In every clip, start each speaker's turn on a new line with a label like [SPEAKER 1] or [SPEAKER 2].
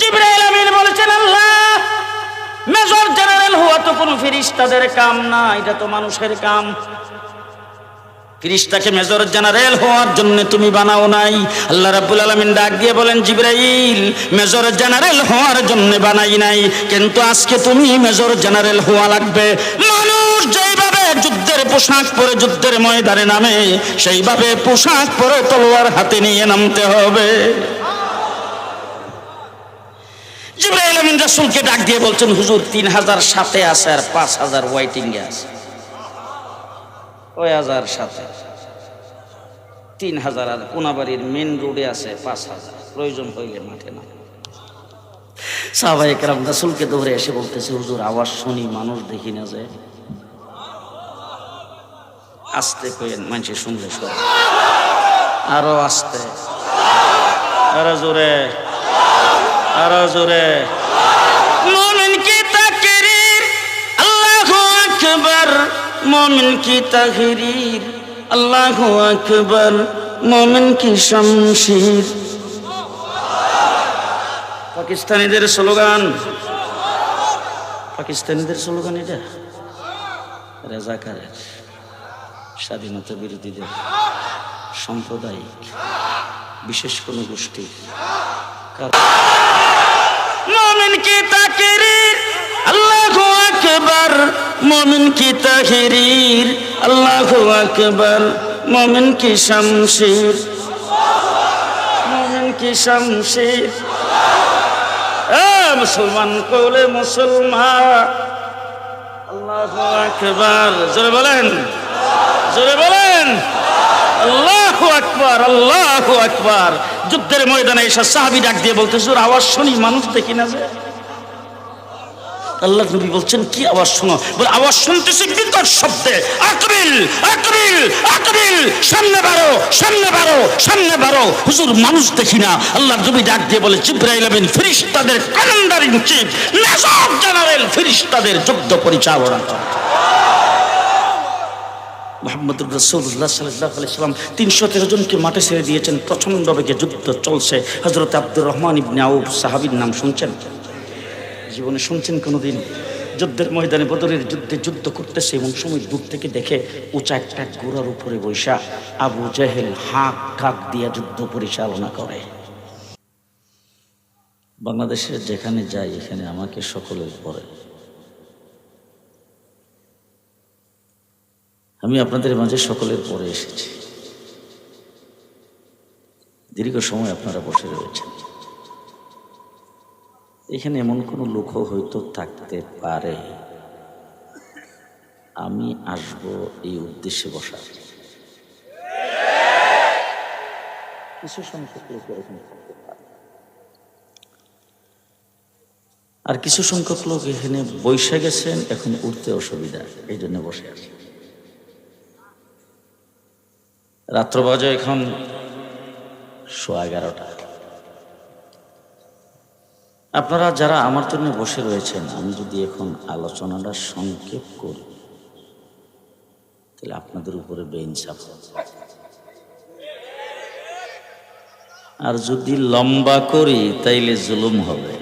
[SPEAKER 1] জিব্রাইল আমিন বলেছেন, আল্লাহ, major general হওয়া তো কোনো ফিরিস্তাদের কাম না, এটা তো মানুষের কাম। ফিরিস্তাকে মেজর জেনারেল হওয়ার জন্য তুমি বানাও নাই। আল্লাহ রাব্বুল আলামিন ডাক দিয়ে বলেন, জিব্রাইল, মেজর জেনারেল হওয়ার জন্য বানাই নাই, কিন্তু আজকে তুমি মেজর জেনারেল হওয়া লাগবে। মানুষ যেইভাবে যুদ্ধের পোশাক পরে যুদ্ধের ময়দানে নামে, সেইভাবে পোশাক পরে তলোয়ার হাতে নিয়ে নামতে হবে। জিব্রাইল রাসূলকে ডাক দিয়ে বলছেন, হুজুর তিন হাজার সাথে আছে আর পাঁচ হাজার ওয়াইটিং এ আছে। ওই হাজার সাথে? তিন হাজার আর কোনাবাড়ির মেন রোডে আছে পাঁচ হাজার প্রয়োজন হইলে মাঠে না সাহাবাই একরাম রাসুলকে দৌড়ে এসে বলতেছে, হুজুর, আওয়াজ শুনি, মানুষ দেখি না যে। আস্তে কইেন মানুষে শুনলে সব। আরও আস্তে। আরও জোরে। আরও জোরে। মোমিন কি তাকরীর? আল্লাহু আকবার। মোমিন কি তাকরীর আল্লাহু আকবার। মোমিন কি শমশির? পাকিস্তানিদের স্লোগান। পাকিস্তানিদের স্লোগান এটা? রেজাকারের স্বাধীনতা বিরোধীদের সাম্প্রদায়িক, বিশেষ কোনো গোষ্ঠী মোমিন কি তাকরীর আল্লাহু আকবার, মোমিন কি তাকরীর আল্লাহু আকবার, মোমিন কি শমশির? মোমিন কি শমশির? মুসলমান কওলে মুসলমান। আল্লাহু আকবার, জোরে বলেন জোরে বলেন। আল্লাহু আকবার, আল্লাহু আকবার। যুদ্ধের ময়দানে এসে সাহাবী ডাক দিয়ে বলতে জোর আওয়াজ শুনি, মানুষ দেখি না যে? আল্লাহ নবী বলছেন, কি আওয়াজ শোনো? বলে, আওয়াজ শুনতেছি বিকট শব্দে। আকবিল আকবিল আকবিল, সামনে বারো সামনে বারো সামনে বারো হুজুর, মানুষ দেখি না। আল্লাহ নবী ডাক দিয়ে বলে, জিব্রাইল আমিন ফেরেশতাদের commander in chief major general ফেরেশতাদের যুদ্ধ পরিচালনা করে। মোহাম্মদুর রসুল্লাহ সাল্লাহ তিনশো তেরো জনকে মাঠে ছেড়ে দিয়েছেন। প্রচণ্ড বেগে যুদ্ধ চলছে। হজরত আব্দুর রহমান ইবনে আউফ সাহাবির নাম শুনছেন? জীবনে শুনছেন কোনোদিন? যুদ্ধের ময়দানে বদরের যুদ্ধে যুদ্ধ করতেছে এবং সময় দূর থেকে দেখে উঁচা একটা গোড়ার উপরে বৈশা আবু জাহেল হাঁক কাক দিয়া যুদ্ধ পরিচালনা করে। বাংলাদেশের যেখানে যাই, এখানে আমাকে সকলের পরে। আমি আপনাদের মাঝে সকলের পরে এসেছি। দীর্ঘ সময় আপনারা বসে রয়েছেন। এখানে এমন কোনো লোকও হয়তো থাকতে পারে। আমি আসব এই উদ্দেশ্যে বসার। কিছু সংখ্যক লোক এরকম থাকতে পারে। আর কিছু সংখ্যক লোক এখানে বসে গেছেন এখন উঠতে অসুবিধা এই জন্য বসে আছে। রাত্র বাজে এখন সোয়া এগারোটা। আপনারা যারা আমার জন্য বসে রয়েছেন, আমি যদি এখন আলোচনাটা সংক্ষেপ করি, তাহলে আপনাদের উপরে বেইনসাফ। আর যদি লম্বা করি, তাইলে জুলুম হবে।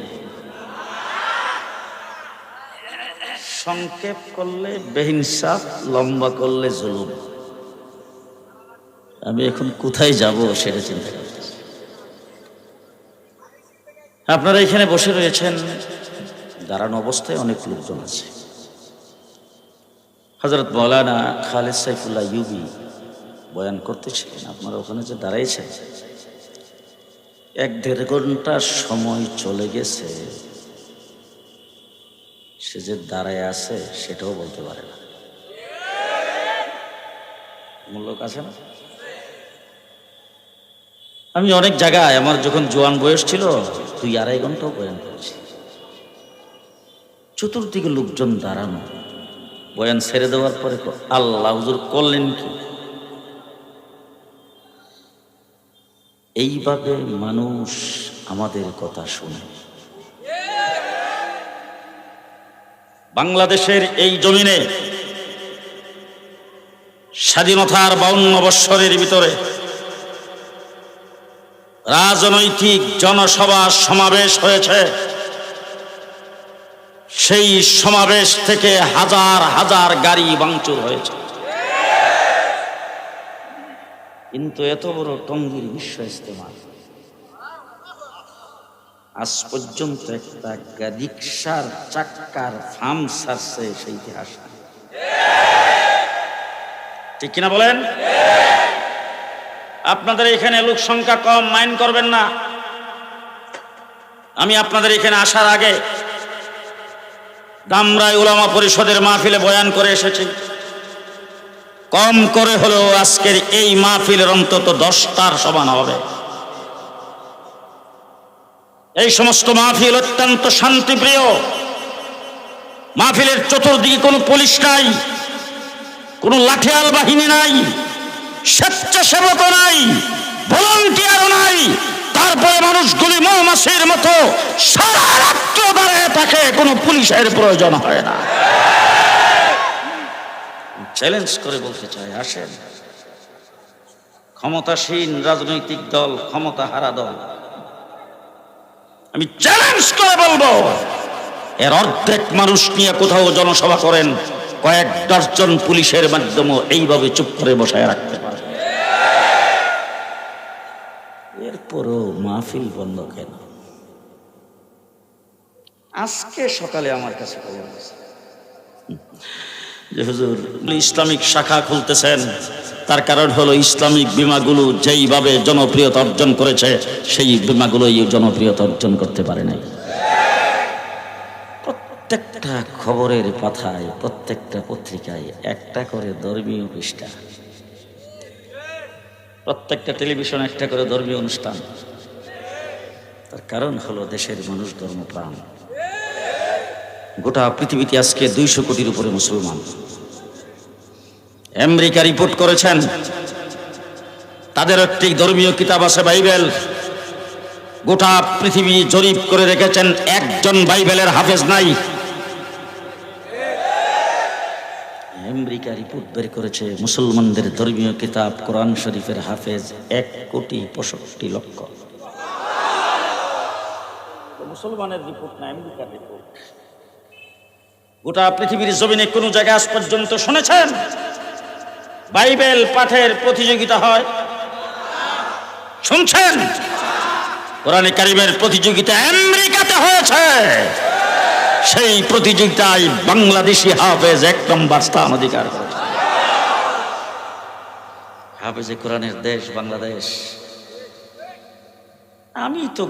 [SPEAKER 1] সংক্ষেপ করলে বেহিনসাফ লম্বা করলে জুলুম। আমি এখন কোথায় যাব সেটা চিন্তা করতেছি। আপনারা এখানে বসে রয়েছেন, দাঁড়ানো অবস্থায় অনেক লোকজন আছে। হজরত মৌলানা খালেদ সাইফুল্লাহ ইউবি বয়ান করতেছিলেন, আপনারা ওখানে যে দাঁড়াইছেন, এক দেড় ঘণ্টা সময় চলে গেছে। সে যে দাঁড়ায় আছে সেটাও বলতে পারে না। মূল্যক আছে না? আমি অনেক জায়গায় আমার যখন জোয়ান বয়স ছিল, দুই আড়াই ঘন্টাও বয়ান করেছি। চতুর্দিকে লোকজন দাঁড়ানো। বয়ান ছেড়ে দেওয়ার পরে আল্লাহ হুজুর করলেন কি? এইভাবে মানুষ আমাদের কথা শুনে। বাংলাদেশের এই জমিনে স্বাধীনতার বাউন্ন বৎসরের ভিতরে রাজনৈতিক জনসভা সমাবেশ হয়েছে। সেই সমাবেশ থেকে হাজার হাজার গাড়ি ভাঙচুর হয়েছে। কিন্তু এত বড় টঙ্গির বিশ্ব ইস্তেমা আজ পর্যন্ত একটা রিক্সার চাক্কার ফার্ম সারছে সেই ইতিহাস। ঠিক কিনা বলেন? আপনাদের এখানে লোক সংখ্যা কম মাইন্ড করবেন না। আমি আপনাদের এখানে আসার আগে দামরাই উলামা পরিষদের মাহফিলে বয়ান করে এসেছি। কম করে হলেও আজকের এই মাহফিলের অন্তত দশটার সমান হবে। এই সমস্ত মাহফিল অত্যন্ত শান্তিপ্রিয়। মাহফিলের চতুর্দিকে কোনো পুলিশ নাই, কোনো লাঠিয়াল বাহিনী নাই। স্বেচ্ছাসেবক নাই, ভলান্টিয়ারও নাই। তারপরে মানুষগুলি মৌমাছির মতো সারা রাত্র দাঁড়িয়ে থাকে, কোনো পুলিশের প্রয়োজন হয় না। চ্যালেঞ্জ করে বলতে চাই, আসেন। ক্ষমতাসীন রাজনৈতিক দল ক্ষমতা হারা দল। আমি চ্যালেঞ্জ করে বলব, এর অর্ধেক মানুষ নিয়ে কোথাও জনসভা করেন কয়েক দশজন পুলিশের মাধ্যমে এইভাবে চুপ করে বসায় রাখতে পারে। এরপরও মাহফিল বন্ধ কেন? আজকে সকালে আমার কাছে খবর ইসলামিক শাখা খুলতেছেন। তার কারণ হলো ইসলামিক বিমাগুলো যেইভাবে জনপ্রিয়তা অর্জন করেছে, সেই বিমাগুলো এই জনপ্রিয়তা অর্জন করতে পারে নাই। প্রত্যেকটা খবরের পাথায় প্রত্যেকটা পত্রিকায় একটা করে ধর্মীয় পৃষ্ঠা। প্রত্যেকটা টেলিভিশন একটা করে ধর্মীয় অনুষ্ঠান। তার কারণ হলো দেশের মানুষ ধর্মপ্রাণ। গোটা পৃথিবীতে আজকে দুইশো কোটির উপরে মুসলমান। আমেরিকা রিপোর্ট করেছেন, তাদের একটি ধর্মীয় কিতাব আছে বাইবেল। গোটা পৃথিবী জরিপ করে রেখেছেন, একজন বাইবেলের হাফেজ নাই আমেরিকা রিপোর্ট বের করেছে মুসলমানদের ধর্মীয় কিতাব কোরআন শরীফের হাফেজ এক কোটি পঁয়ষট্টি লক্ষ। মুসলমানের রিপোর্ট না আমেরিকার রিপোর্ট। গোটা পৃথিবীর জমিনে কোনো জায়গায় আজ পর্যন্ত শুনেছেন? বাইবেল পাঠের প্রতিযোগিতা হয়? শুনছেন? কোরআনে কারিমের প্রতিযোগিতা আমেরিকাতে হয়েছে। সেই প্রতিযোগিতায় বাংলাদেশি হাফেজ এক নম্বর স্থান অধিকার হাফেজে কোরআনের দেশ বাংলাদেশ। আমি তো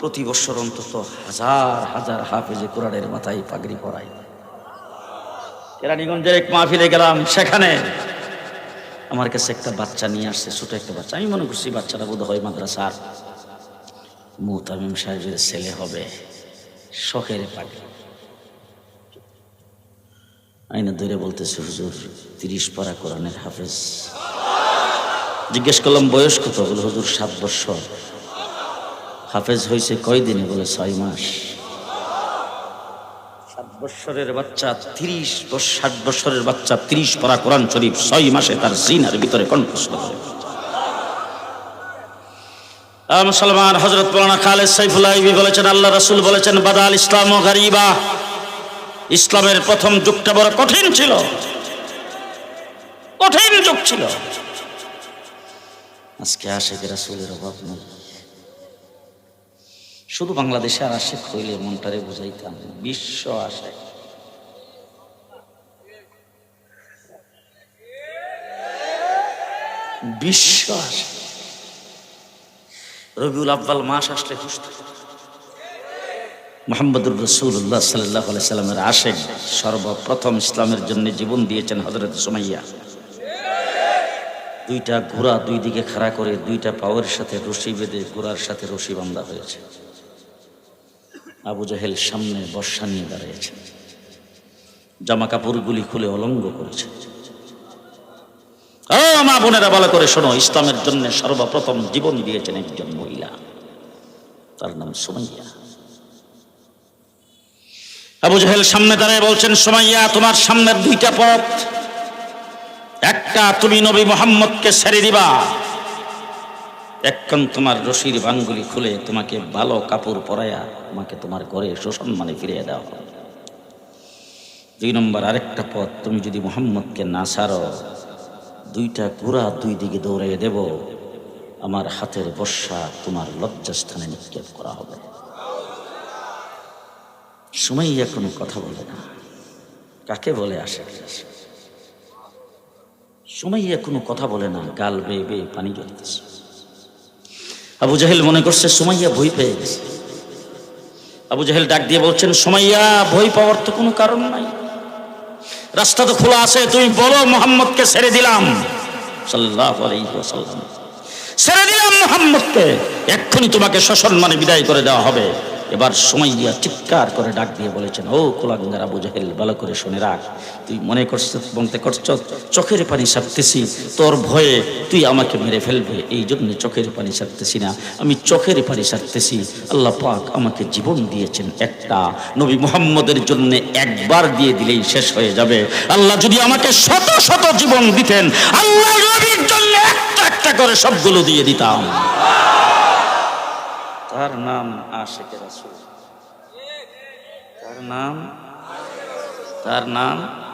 [SPEAKER 1] প্রতি বছর অন্তত হাজার হাজার হাফেজে কোরআনের মাথায় পাগড়ি পরাই। কেরানীগঞ্জের এক মাহফিলে গেলাম, সেখানে আমার কাছে একটা বাচ্চা নিয়ে আসছে, ছোট একটা বাচ্চা। আমি মনে করছি বাচ্চাটা বোধ হয় মাদ্রাসার মুতামিম সাহেবের ছেলে হবে। শখের পাগড়ি। আইনা ধরে বলতেছে, হুজুর, তিরিশ পারা কোরআনের হাফেজ। জিজ্ঞেস করলাম, বয়স কত? বলে, হুজুর, সাত বৎসর। হাফেজ হয়েছে কয়দিনে? বলে, ছয় মাস। সাত বৎসরের বাচ্চা, তিরিশ ষাট বৎসরের বাচ্চা, তিরিশ পারা কোরআন শরীফ, ছয় মাসে তার সিনার ভিতরে কণ্ঠস্থ করে। মুসলমান হজরত মৌলানা খালেদ সাইফুল্লাহ বলেছেন, আল্লাহ রাসূল বলেছেন, বাদাল ইসলাম ও গারিবা। ইসলামের প্রথম যুগটা বড় কঠিন ছিল। কঠিন যুগ ছিল। আজকে আশেখ রাসূলের অভাব নেই। শুধু বাংলাদেশে আর আশেখ হইলে মনটারে বুঝাইতাম, বিশ্ব আশেখ বিশ্ব আশেখ রবিউল আব্বাল মাস আসলে মোহাম্মদুর রসুল্লাহ সাল্লাহ সাল্লামের আশেক সর্বপ্রথম ইসলামের জন্য জীবন দিয়েছেন হজরত সুমাইয়া। দুইটা ঘোড়া দুই দিকে খাড়া করে দুইটা পাওয়ার সাথে রশি বেঁধে ঘোড়ার সাথে রশি বান্ধা হয়েছে। আবু জাহেল সামনে বর্ষা নিয়ে দাঁড়িয়েছে। জামা কাপড়গুলি খুলে অলঙ্গ করেছে। মা বোনেরা, ভালো করে শোনো, ইসলামের জন্য সর্বপ্রথম জীবন দিয়েছেন একজন মহিলা। তার নাম সুমাইয়া। আবু জাহেল সামনে দাঁড়িয়ে বলছেন, সুমাইয়া, তোমার সামনের দুইটা পথ একটা তুমি নবী মোহাম্মদকে ছেড়ে দিবা। এক্ষণ তোমার রশির বাঙ্গুলি খুলে তোমাকে ভালো কাপড় পরাইয়া তোমাকে তোমার ঘরে সুসম্মানে ফিরিয়ে দেওয়া দুই নম্বর, আরেকটা পথ, তুমি যদি মোহাম্মদকে না সারো দুইটা ঘোড়া দুই দিকে দৌড়িয়ে দেব, আমার হাতের বর্ষা তোমার লজ্জাস্থানে নিক্ষেপ করা হবে। সুমাইয়া কোনো কথা বলে না। কাকে বলে আসে সুমাইয়া কোনো কথা বলে না, গাল বেয়ে বেয়ে পানি জ্বলতেছে। আবু জাহেল মনে করছে, সুমাইয়া ভয় পেয়ে গেছে। আবু জাহেল ডাক দিয়ে বলছেন, সুমাইয়া, ভয় পাওয়ার তো কোনো কারণ নাই। রাস্তা তো খোলা আছে, তুমি বলো মোহাম্মদকে ছেড়ে দিলাম। আলাইহি ছেড়ে দিলাম মোহাম্মদকে, এক্ষুনি তোমাকে সসম্মানে বিদায় করে দেওয়া হবে। এবার সুমাইয়া চিৎকার করে ডাক দিয়ে বলেছেন, ও কুলাঙ্গার আবু জাহেল ভালো করে শুনে রাখ। তুই মনে করছ বলতে করছ, চোখের পানি সারতেছি তোর ভয়ে তুই আমাকে মেরে ফেলবে। এই জন্য চোখের পানি সারতেছি না, আমি চোখের পানি সারতেছি আল্লাহ পাক আমাকে জীবন দিয়েছেন একটা। নবী মুহাম্মদের জন্য একবার দিয়ে দিলেই শেষ হয়ে যাবে। আল্লাহ যদি আমাকে শত শত জীবন দিতেন আল্লাহ নবীর জন্য একটা একটা করে সবগুলো দিয়ে দিতাম। তার নাম আশেকে রাসুল। তার নাম? তার নাম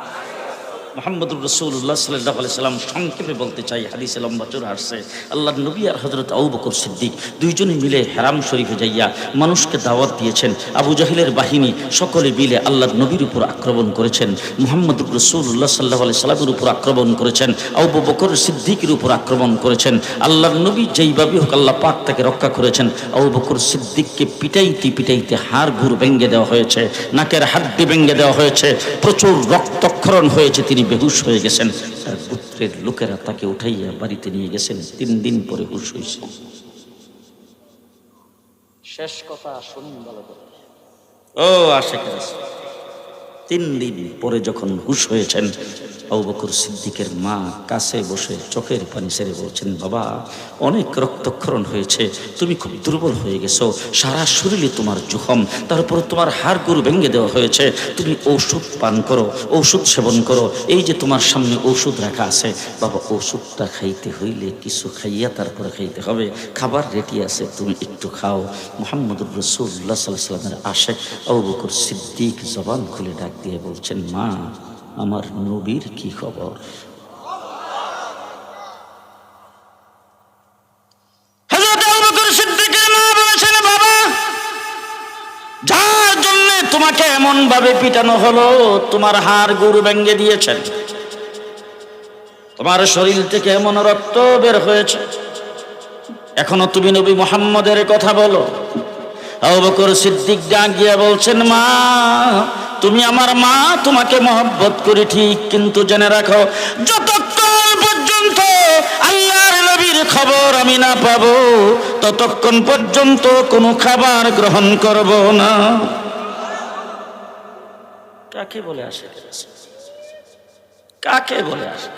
[SPEAKER 1] মোহাম্মদুর রসুল্লাহ সাল্লাহ আলি সাল্লাম সংক্ষেপে বলতে চাই, হাদিসে লম্বা চোর আসছে। আল্লাহ নবী আর হজরত আবু বকর সিদ্দিক দুইজনে মিলে হেরাম শরীফে যাইয়া মানুষকে দাওয়াত দিয়েছেন। আবু জাহিলের বাহিনী সকলে মিলে আল্লাহ নবীর উপর আক্রমণ করেছেন। মোহাম্মদুর রসুল্লাহ সাল্লাহ আলি সাল্লামের উপর আক্রমণ করেছেন। আবু বকর সিদ্দিকের উপর আক্রমণ করেছেন। আল্লাহ নবী যেইভাবে হোক আল্লাহ পাক তাকে রক্ষা করেছেন। আবু বকর সিদ্দিককে পিটাইতে পিটাইতে হাড় ঘুর ভেঙ্গে দেওয়া হয়েছে, নাকের হাড্ডি ভেঙ্গে দেওয়া হয়েছে, প্রচুর রক্তক্ষরণ হয়েছে তিনি বেহুশ হয়ে গেছেন। তার পুত্রের লোকেরা তাকে উঠাইয়া বাড়িতে নিয়ে গেছেন। তিন দিন পরে হুশ হয়েছে শেষ কথা শুনুন ভালো করে। ও আশেখ তিন দিন পরে যখন হুশ হয়েছেন, আবু বকর সিদ্দিকের মা কাছে বসে চোখের পানি সেরে বলছেন, বাবা, অনেক রক্তক্ষরণ হয়েছে, তুমি খুব দুর্বল হয়ে গেছো, সারা শরীরে তোমার জখম তারপর তোমার হাড় গরু ভেঙে দেওয়া হয়েছে, তুমি ঔষধ পান করো, ঔষধ সেবন করো, এই যে তোমার সামনে ঔষধ রাখা আছে, বাবা ওষুধটা খাইতে হইলে কিছু খাইয়া তারপরে খাইতে হবে, খাবার রেডি আছে, তুমি একটু খাও। মোহাম্মদুর রসুল্লাহ সাল্লাহ সাল্লামের আশেক আবু বকর সিদ্দিক জবান খুলে ডাক দিয়ে বলছেন, মা, আমার নবীর কি খবর? তোমাকে এমন ভাবে পিটানো হলো, তোমার হাড় গরু ভেঙ্গে দিয়েছেন। তোমার শরীর থেকে এমন রক্ত বের হয়েছে। এখনও তুমি নবী মোহাম্মদের কথা বলো। বকর সিদ্দিক ডাক গিয়ে বলছেন, মা তুমি আমার মা, তোমাকে মহব্বত করি ঠিক, কিন্তু জেনে রাখো, যতক্ষণ পর্যন্ত আল্লাহর নবীর খবর আমি না পাবো, ততক্ষণ পর্যন্ত কোনো খাবার গ্রহণ করব না। কাকে বলে আসে? কাকে বলে আসে?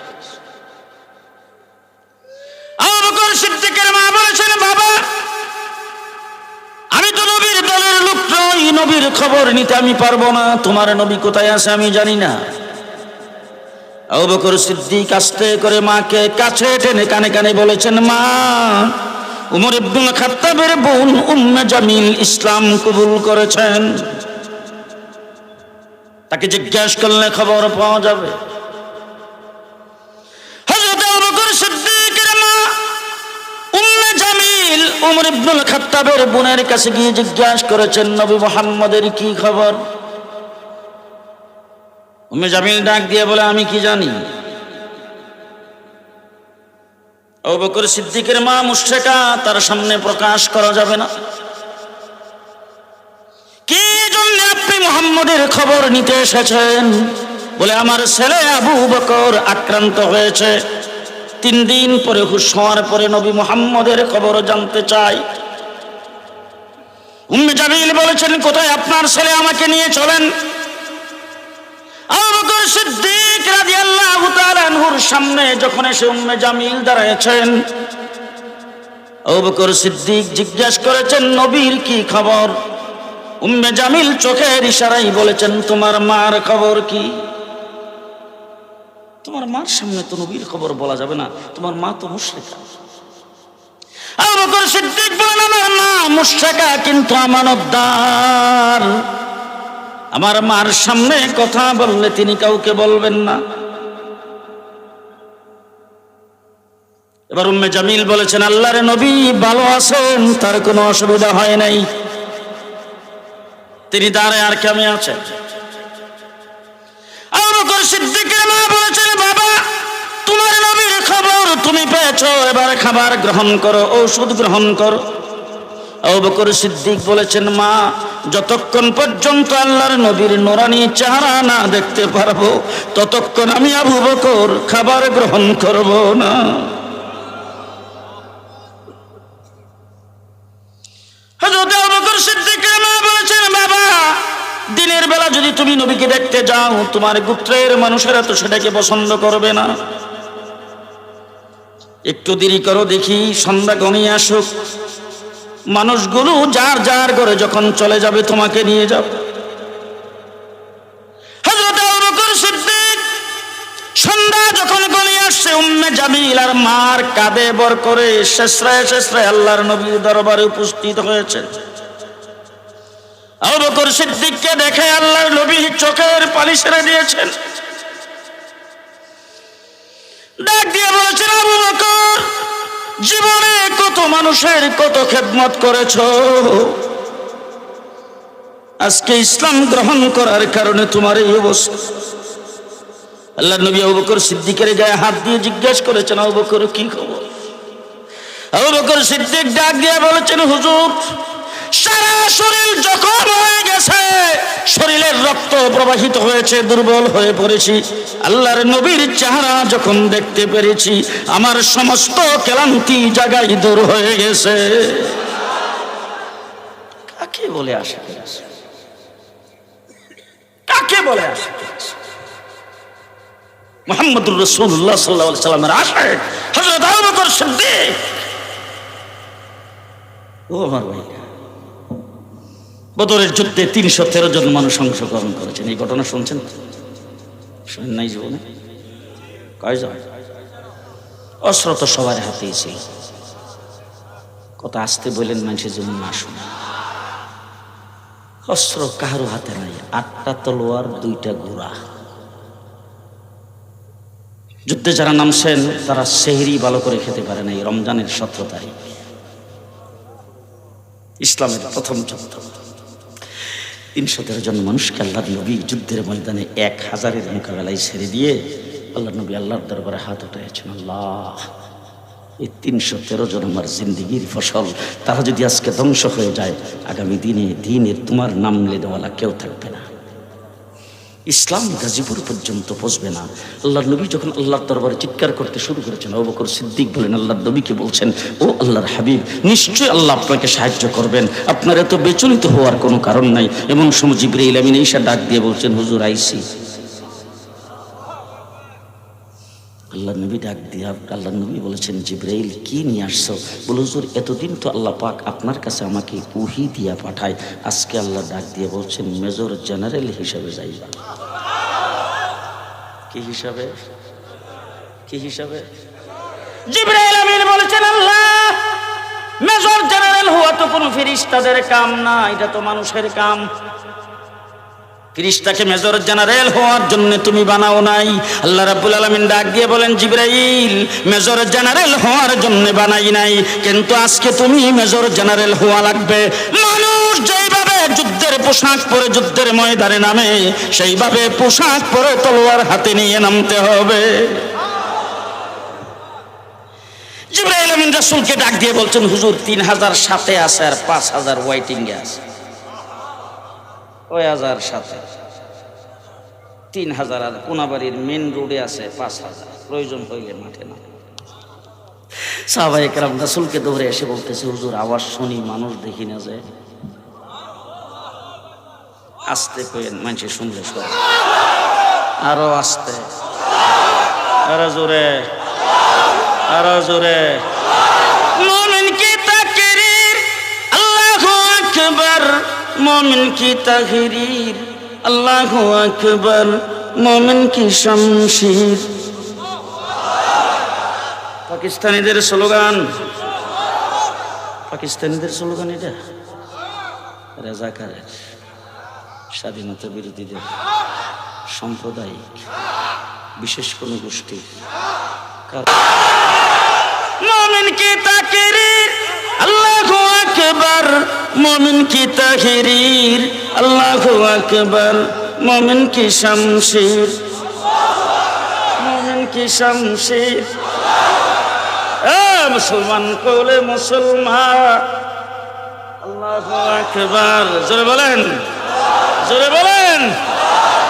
[SPEAKER 1] সিদ্দিকের মা বলেছেন, বাবা, আমি তো নবীর দলের লোক নই নবীর খবর নিতে আমি পারব না। তোমার নবী কোথায় আছে আমি জানি না। আবু বকর সিদ্দিক আস্তে করে মাকে কাছে টেনে কানে কানে বলেছেন, মা, উমর ইবনুল খাত্তাবের বোন উম্মে জামিল ইসলাম কবুল করেছেন। তাকে জিজ্ঞেস করলে খবর পাওয়া যাবে হযরত আবু বকর সিদ্দিকের মা উম্মে জামিল উমর ইবনুল খাত্তাবের বোনের কাছে গিয়ে জিজ্ঞাসা করেছেন, নবী মুহাম্মদের কি খবর? উম্মে জামিল ডাক দিয়ে বলে, আমি কি জানি? আবু বকর সিদ্দিকের মা মুশরিকা তার সামনে প্রকাশ করা যাবে না। কি জন্য আপনি মুহাম্মদের খবর নিতে এসেছেন? বলে, আমার ছেলে আবু বকর আক্রান্ত হয়েছে। তিন দিন পরে হুশ হওয়ার পরে নবী মুহাম্মদের খবর জানতে চাই। উম্মে জামিল বলেছেন, কোথায় আপনার ছেলে আমাকে নিয়ে চলেন? সিদ্দিক রাদিয়াল্লাহু তাআলা আনহুর সামনে যখন এসে উম্মে জামিল দাঁড়িয়েছেন বকর সিদ্দিক জিজ্ঞাসা করেছেন, নবীর কি খবর? উম্মে জামিল চোখের ইশারাই বলেছেন, তোমার মার খবর কি? তোমার মার সামনে তো নবীর খবর বলা যাবে না, তোমার মা তো মুশরিকা। আবু আমার আমার মার সামনে কথা বললে তিনি কাউকে বলবেন না। এবার উম্মে জামিল বলেছেন, আল্লাহর নবী ভালো আছেন, তার কোনো অসুবিধা হয় নাই। তিনি দাঁড়ায় আর কেমন আছেন আবু বকর সিদ্দিকের মা বলেছেন বাবা তোমার নবীর খবর তুমি পেয়েছ, এবার খাবার গ্রহণ করো, ঔষধ গ্রহণ করো। আবু বকর সিদ্দিক বলেছেন, মা, যতক্ষণ পর্যন্ত আল্লাহর নবীর নোরানি চেহারা না দেখতে পারব, ততক্ষণ আমি আবু বকর খাবার গ্রহণ করব না। দিনের বেলা যদি তুমি নবীকে দেখতে যাও, তোমার গোত্রের মানুষেরা তো সেটাকে পছন্দ করবে না। একটু দেরি করো দেখি সন্ধ্যা গনিয়ে আসুক। মানুষগুলো যার যার করে যখন চলে যাবে তোমাকে নিয়ে যাও। সন্ধ্যা যখন আসছে মার বর করে আল্লাহর দরবারে উপস্থিত দেখে আল্লাহর নবী চোখের পানি সেরে দিয়েছেন ডাক দিয়ে বলেছেন আবু বকর জীবনে কত মানুষের কত খেদমত করেছ? আজকে ইসলাম গ্রহণ করার কারণে তোমার এই অবস্থা। আল্লাহ নবী অবকর বকর সিদ্দিকের গায়ে হাত দিয়ে জিজ্ঞেস করেছেন অবকর বকর, কি খবর? অবকর বকর সিদ্দিক ডাক দিয়ে বলেছেন, হুজুর সারা শরীর জখম হয়ে গেছে। শরীরের রক্ত প্রবাহিত হয়েছে, দুর্বল হয়ে পড়েছি। আল্লাহর নবীর চেহারা যখন দেখতে পেরেছি, আমার সমস্ত ক্লান্তি জায়গায় দূর হয়ে গেছে। কাকে বলে আসে কাকে বলে আসে মোহাম্মদুর রসুল্লাহ সাল্লাহ সাল্লামের আশায় হজরত সিদ্দিক। ও আমার ভাই বদরের যুদ্ধে তিনশো তেরো জন মানুষ অংশগ্রহণ করেছেন। এই ঘটনা শুনছেন? শুনেন নাই জীবনে? কয়জন? অস্ত্র তো সবার হাতেই ছিল। কত আসতে বললেন মানুষের জন্য না শুনে। অস্ত্র কাহারও হাতে নাই। আটটা তলোয়ার, দুইটা ঘোড়া। যুদ্ধে যারা নামছেন, তারা সেহরি ভালো করে খেতে পারে নাই, রমজানের সতেরো তারিখ। ইসলামের প্রথম যুদ্ধ তিনশো তেরো জন মানুষকে আল্লাহ নবী যুদ্ধের ময়দানে এক হাজারের মোকাবেলায় ছেড়ে দিয়ে আল্লাহ নবী আল্লাহর দরবারে হাত উঠাইছেন আল্লাহ। এই তিনশো তেরো জন আমার জিন্দিগির ফসল, তারা যদি আজকে ধ্বংস হয়ে যায়, আগামী দিনে দিনের তোমার নাম লেনেওয়ালা কেউ থাকবে না। ইসলাম গাজীপুর পর্যন্ত পৌঁছবে না। আল্লাহর নবী যখন আল্লাহর দরবারে চিৎকার করতে শুরু করেছেন অবকর বকর সিদ্দিক বলেন, আল্লাহর নবীকে বলছেন, ও আল্লাহর হাবিব, নিশ্চয়ই আল্লাহ আপনাকে সাহায্য করবেন। আপনার এত বেচলিত হওয়ার কোনো কারণ নাই। এবং সমজিবরে ইলামিন ঈশা ডাক দিয়ে বলছেন, হুজুর, আইসি। আল্লাহ নবী ডাক দিয়া আল্লাহ নবী বলেছেন, জিব্রাইল, কি নিয়ে আসছো? বলে, হুজুর, এতদিন তো আল্লাহ পাক আপনার কাছে আমাকে উহি দিয়া পাঠায়। আজকে আল্লাহ ডাক দিয়ে বলছেন, মেজর জেনারেল হিসাবে যাইবা। কি হিসাবে? কি হিসাবে? জিব্রাইল আমিন বলেছেন, আল্লাহ, মেজর জেনারেল হওয়া তো কোনো ফেরেশতাদের কাম না, এটা তো মানুষের কাম। ফিরিস্তাকে মেজর জেনারেল হওয়ার জন্য তুমি বানাও নাই। আল্লাহ রাব্বুল আলামিন ডাক দিয়ে বলেন, জিব্রাইল, মেজর জেনারেল হওয়ার জন্য বানাই নাই। কিন্তু আজকে তুমি মেজর জেনারেল হওয়া লাগবে। মানুষ যেইভাবে যুদ্ধের পোশাক পরে যুদ্ধের ময়দানে নামে, সেইভাবে পোশাক পরে তলোয়ার হাতে নিয়ে নামতে হবে। জিব্রাইল আমিন রাসূলকে ডাক দিয়ে বলছেন, হুজুর, তিন হাজার সাথে আছে আর পাঁচ হাজার ওয়াইটিংয়ে আছে। ওই হাজার সাথে। তিন হাজার আর কোনাবাড়ির মেন রোডে আছে পাঁচ হাজার। প্রয়োজন হইলে মাঠে না সাহাবাই একরাম রাসুলকে দৌড়ে এসে বলতেছে, হুজুর, আওয়াজ শুনি, মানুষ দেখি না যে। আস্তে পেন মানুষে শুনলে সব। আরও আস্তে। আরও জোরে। আরও জোরে। মোমিন কি তাকরীর আল্লাহু আকবার। মোমিন কি তাহরির? আল্লাহু আকবার, মোমিন কি শমশির? পাকিস্তানিদের স্লোগান। পাকিস্তানিদের স্লোগান এটা? রেজাকারের, স্বাধীনতা বিরোধীদের, সাম্প্রদায়িক, বিশেষ কোনো গোষ্ঠী মমিন কি তাকিরির? মুসলমান কোলে মুসলমান। আল্লাহু আকবার, জোরে বলেন। জোরে বলেন।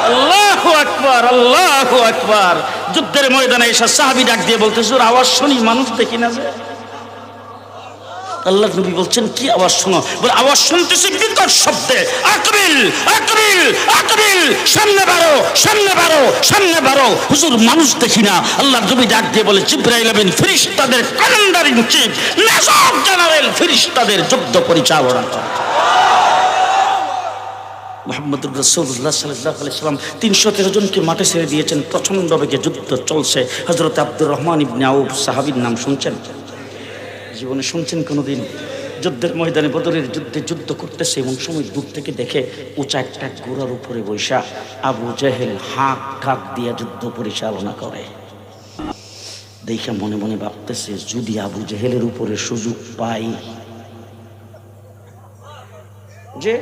[SPEAKER 1] আল্লাহু আকবার আল্লাহু আকবার। যুদ্ধের ময়দানে এসে সাহাবি ডাক দিয়ে বলতে জোর আওয়াজ শুনি, মানুষ দেখি না যে। আল্লাহ নবী বলছেন, কি আওয়াজ শোনো? বলে, আওয়াজ শুনতেছি বিকট শব্দে। আকবিল আকবিল আকবিল, সামনে বারো সামনে বারো সামনে বারো হুজুর, মানুষ দেখি না। আল্লাহ নবী ডাক দিয়ে বলে, জিব্রাইল আমিন, ফেরেশতাদের commander in chief major general ফেরেশতাদের যুদ্ধ পরিচালনা মোহাম্মদুর রসুল্লাহ তিনশো তেরো জনকে মাঠে ছেড়ে দিয়েছেন। প্রচণ্ড যুদ্ধ চলছে। হজরত আব্দুর রহমান ইবনে আউফ সাহাবির নাম শুনছেন? জীবনে শুনছেন কোনোদিন? যুদ্ধের ময়দানে বদরের যুদ্ধে যুদ্ধ করতেছে এমন সময় দূর থেকে দেখে উঁচা একটা গোড়ার উপরে বৈশা আবু জেহেল হাঁক কাক দিয়া যুদ্ধ পরিচালনা করে। দেখে মনে মনে ভাবতেছে, যদি আবু জেহেলের উপরে সুযোগ পাই। যে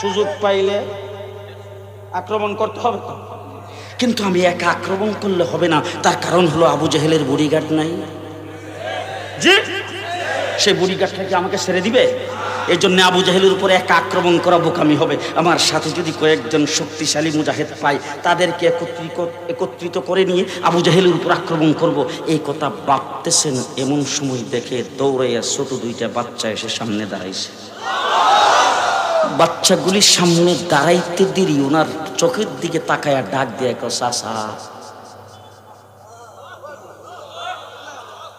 [SPEAKER 1] সুযোগ পাইলে আক্রমণ করতে হবে কিন্তু আমি একা আক্রমণ করলে হবে না, তার কারণ হলো আবু জেহেলের বডিগার্ড নাই। যে সে বডিগার্ডটাকে আমাকে ছেড়ে দিবে? এই জন্য আবু জাহেলের উপরে একা আক্রমণ করা বোকামি হবে। আমার সাথে যদি কয়েকজন শক্তিশালী মুজাহিদ পাই তাদেরকে একত্রিত একত্রিত করে নিয়ে আবু জাহেলের উপর আক্রমণ করব। এই কথা ভাবতেছেন, এমন সময় দেখে দৌড়াইয়া ছোট দুইটা বাচ্চা এসে সামনে দাঁড়াইছে। বাচ্চাগুলির সামনে দাঁড়াইতে দেরি, ওনার চোখের দিকে তাকায়া ডাক দিয়ে এক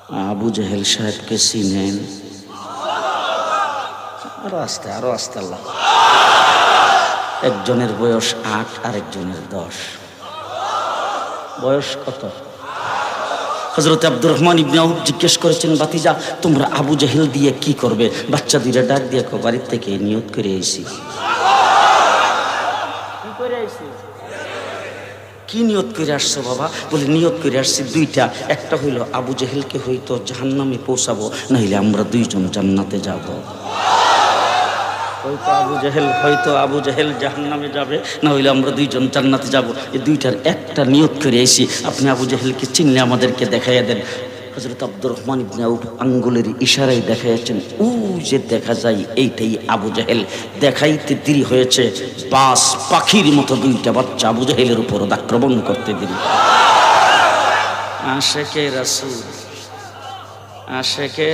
[SPEAKER 1] আবু জাহেল সাহেবকে চিনেন। আরও আস্তে আরও আস্তে আল্লাহ। একজনের বয়স আট আর একজনের দশ। বয়স কত? হজরত আব্দুর রহমান ইবনে আউফ জিজ্ঞেস করেছেন, বাতিজা, তোমরা আবু জাহেল দিয়ে কি করবে? বাচ্চা দুইটা ডাক দিয়ে বাড়ির থেকে নিয়ত করে এসি কি নিয়ত করে আসছো বাবা? বলে, নিয়ত করে আসছি দুইটা। একটা হইল আবু জেহেলকে হয়তো জাহান্নামে পৌঁছাবো নাহলে আমরা দুইজন জান্নাতে যাব। হয়তো আবু জেহেল, হয়তো আবু জেহেল জাহান্নামে যাবে না হইলে আমরা দুইজন জান্নাতে যাব। এই দুইটার একটা নিয়ত করে এসি আপনি আবু জেহেলকে চিনলে আমাদেরকে দেখাইয়া দেন। হজরত আব্দুর রহমান আঙ্গুলের ইশারায় দেখা যাচ্ছেন উ যে দেখা যায় এইটাই আবু জাহেল। দেখাইতে দেরি হয়েছে, বাস পাখির মতো দুইটা বাচ্চা আবু জাহেলের উপর আক্রমণ করতে দেরি। আশেকে রাসুল, আশেকে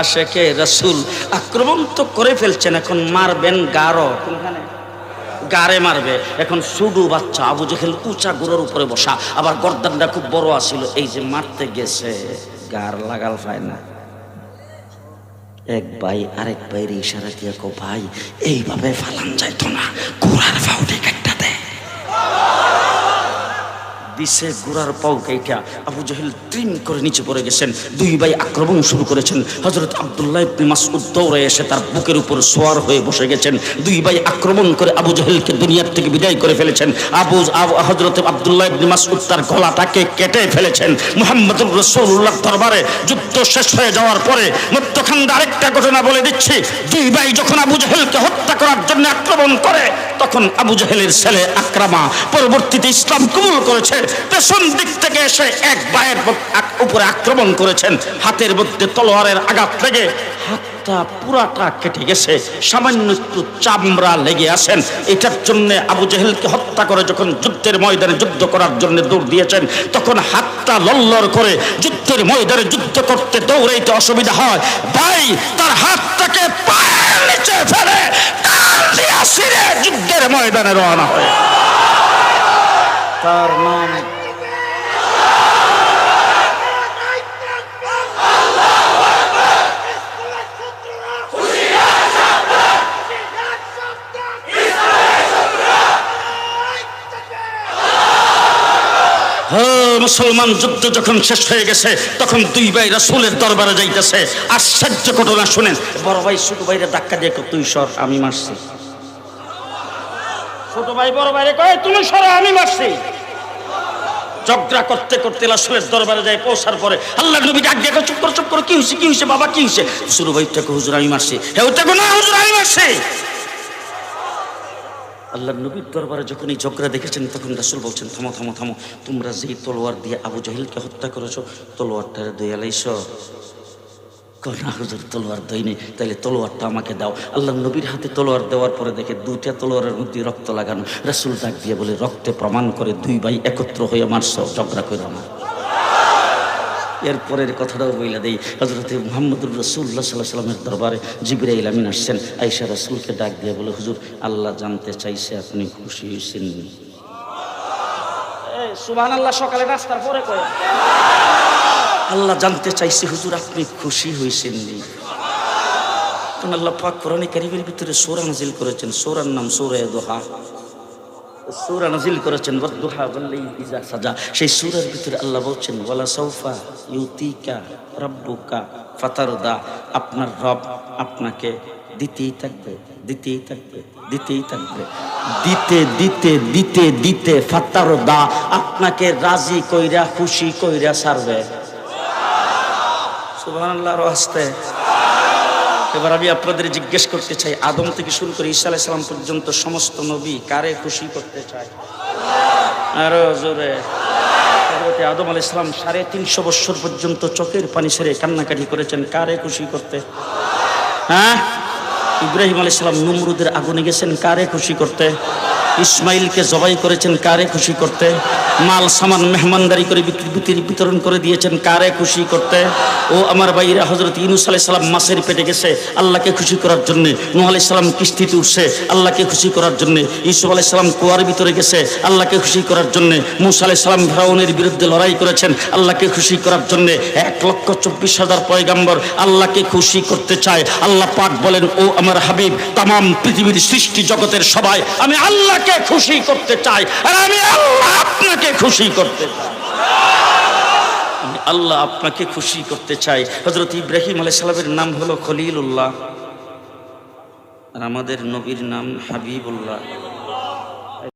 [SPEAKER 1] আশেকে রাসুল, আক্রমণ তো করে ফেলছেন, এখন মারবেন গারো। কোনখানে? গারে মারবে। এখন সুডু বাচ্চা আবু জেহেল উঁচা গোড়ার উপরে বসা। আবার গর্দানটা খুব বড় আসিল এই যে মারতে গেছে, গার লাগাল পায় না। এক ভাই, আরেক ভাইয়ের ইশারা দিয়ে কো ভাই, এইভাবে ফালান যাইতো না। কুরার ফাউডে একটা দে দিছে গোড়ার পাও কেইটা আবু জাহেল ট্রিম করে নিচে পড়ে গেছেন। দুই ভাই আক্রমণ শুরু করেছেন। হজরত আব্দুল্লাহ ইবনে মাসউদ দৌড়ে এসে তার বুকের উপর সোয়ার হয়ে বসে গেছেন। দুই ভাই আক্রমণ করে আবু জাহেলকে দুনিয়ার থেকে বিদায় করে ফেলেছেন। আবু হজরত আব্দুল্লাহ ইবনে মাসউদ তার গলাটাকে কেটে ফেলেছেন। মুহাম্মদুর রাসূলুল্লাহ দরবারে যুদ্ধ শেষ হয়ে যাওয়ার পরে মধ্যখানে আরেকটা ঘটনা বলে দিচ্ছি। দুই ভাই যখন আবু জাহেলকে হত্যা করার জন্য আক্রমণ করে, তখন আবু জাহেলের ছেলে আকরামা পরবর্তীতে ইসলাম কবুল করেছে। পেছন দিক থেকে এসে এক ভাইয়ের উপরে আক্রমণ করেছেন। হাতের মধ্যে তলোয়ারের আঘাত লেগে হাতটা পুরাটা কেটে গেছে। সামান্য একটু চামড়া লেগে আসেন এটার জন্য আবু জেহেলকে হত্যা করে যখন যুদ্ধের ময়দানে যুদ্ধ করার জন্য দৌড় দিয়েছেন, তখন হাতটা লল্লর করে যুদ্ধের ময়দানে যুদ্ধ করতে দৌড়াইতে অসুবিধা হয়। ভাই, তার হাতটাকে পায়ের নিচে ফেলে যুদ্ধের ময়দানে রওনা হয়। তার নাম মুসলমান যুদ্ধ যখন শেষ হয়ে গেছে, তখন দুই ভাই রাসূলের দরবারে যাইতেছে। আশ্চর্য ঘটনা শুনেন। বড় ভাই, ছোট ভাইরে ধাক্কা দিয়ে তুই সর, আমি মারছি। ছোট ভাই বড় ভাইরে কয় তুমি সর আমি মারছি। ঝগড়া করতে করতে রাসূলের দরবারে যায় পৌঁছার পরে আল্লাহ নবী ডাক দিয়ে কয়, চুপ করো চুপ করো কি হয়েছে কি হয়েছে বাবা কি হয়েছে ছোট ভাইটাকে হুজুর আমি মারছি। হে ওটাকে না হুজুর আমি মারছি। আল্লাহ নবীর দরবারে যখন এই ঝগড়া দেখেছেন তখন রাসুল বলছেন থামো থামো থামো তোমরা যেই তলোয়ার দিয়ে আবু জাহিলকে হত্যা করেছ তলোয়ারটা দয়ালাইছ না হুজুর তলোয়ার দইনি তাইলে তলোয়ারটা আমাকে দাও। আল্লাহ নবীর হাতে তলোয়ার দেওয়ার পরে দেখে দুইটা তলোয়ারের মধ্যে রক্ত লাগানো। রাসুল ডাক দিয়ে বলে, রক্তে প্রমাণ করে দুই ভাই একত্র হয়ে মারছ ঝগড়া করে আমার। এরপরের কথাটাও বইলা দেই হজরত মোহাম্মদুর রসুল্লাহ সাল্লাহ সাল্লামের দরবারে জিবরাইল আমিন আসছেন। আইসা রসুলকে ডাক দিয়ে বলে, হুজুর, আল্লাহ জানতে চাইছে আপনি খুশি হয়েছেন সুবহান আল্লাহ সকালে রাস্তার পরে কয়? আল্লাহ জানতে চাইছে, হুজুর, আপনি খুশি হয়েছেন নি? কারণ আল্লাহ পাক কোরআনে কারিমের ভিতরে সোরা নাজিল করেছেন। সোরার নাম সোরা দোহা। সূরা নাজিল করেছেন ওয়াদুহা ওয়াল্লাইলি ইযা সাজা। সেই সূরার ভিতরে আল্লাহ বলছেন, ওয়ালা সাউফা ইউতিকা রাব্বুকা ফাতারদা। আপনার রব আপনাকে দিতেই থাকবে দিতেই থাকবে দিতেই থাকবে। দিতে দিতে দিতে দিতে ফাতারদা। আপনাকে রাজি কইরা, খুশি কইরা সারবে সুবহানাল্লাহর আস্তে এবার আমি আপনাদের জিজ্ঞেস করতে চাই, আদম থেকে শুরু করে ঈসা আলাইহিস সালাম পর্যন্ত সমস্ত নবী কারে খুশি করতে চায়? আরও জোরে। আদম আলাইহিস সালাম সাড়ে তিনশো বছর পর্যন্ত চোখের পানি ছেড়ে কান্নাকাটি করেছেন, কারে খুশি করতে? হ্যাঁ? ইব্রাহিম আলাইহিস সালাম নমরুদের আগুনে গেছেন, কারে খুশি করতে? ইসমাইলকে জবাই করেছেন কারে খুশি করতে? মাল, সামান, মেহমানদারি করে বিক্রি বিতরণ করে দিয়েছেন কারে খুশি করতে? ও আমার ভাইরা হজরত ইনুস আলাই সালাম মাছের পেটে গেছে। আল্লাহকে খুশি করার জন্য, নুহ আলাই সালাম কিস্তিতে উঠছে। আল্লাহকে খুশি করার জন্যে ইসুফ আলাই সালাম কুয়ার ভিতরে গেছে। আল্লাহকে খুশি করার জন্য, মুসা আলাই সালাম ফেরাউনের বিরুদ্ধে লড়াই করেছেন। আল্লাহকে খুশি করার জন্য এক লক্ষ চব্বিশ হাজার পয়গাম্বর আল্লাহকে খুশি করতে চায়। আল্লাহ পাক বলেন, ও আমার হাবিব তাম পৃথিবীর সৃষ্টি জগতের সবাই, আমি আল্লাহকে খুশি করতে চাই আর আমি আল্লাহ আপনাকে খুশি করতে চাই। আল্লাহ আপনাকে খুশি করতে চাই। হজরত ইব্রাহিম আলাইসালামের নাম হলো খলিলুল্লাহ। আর আমাদের নবীর নাম হাবিবুল্লাহ।